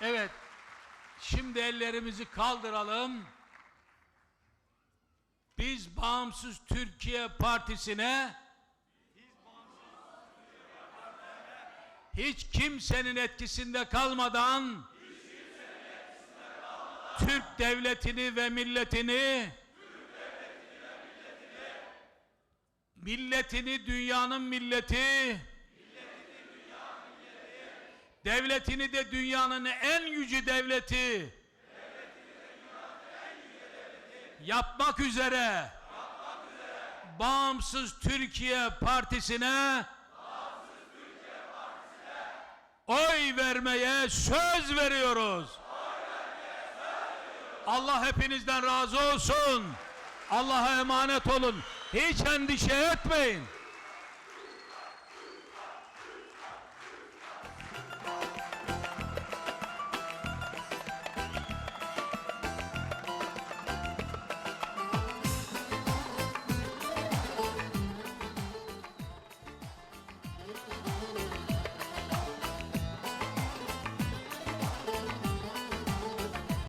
Evet. Şimdi ellerimizi kaldıralım. Biz Bağımsız Türkiye Partisi'ne hiç kimsenin etkisinde kalmadan Türk devletini ve milletini milletini dünyanın milleti devletini de dünyanın en yüce devleti yapmak üzere Bağımsız Türkiye Partisi'ne oy vermeye söz veriyoruz. Allah hepinizden razı olsun. Allah'a emanet olun. Hiç endişe etmeyin.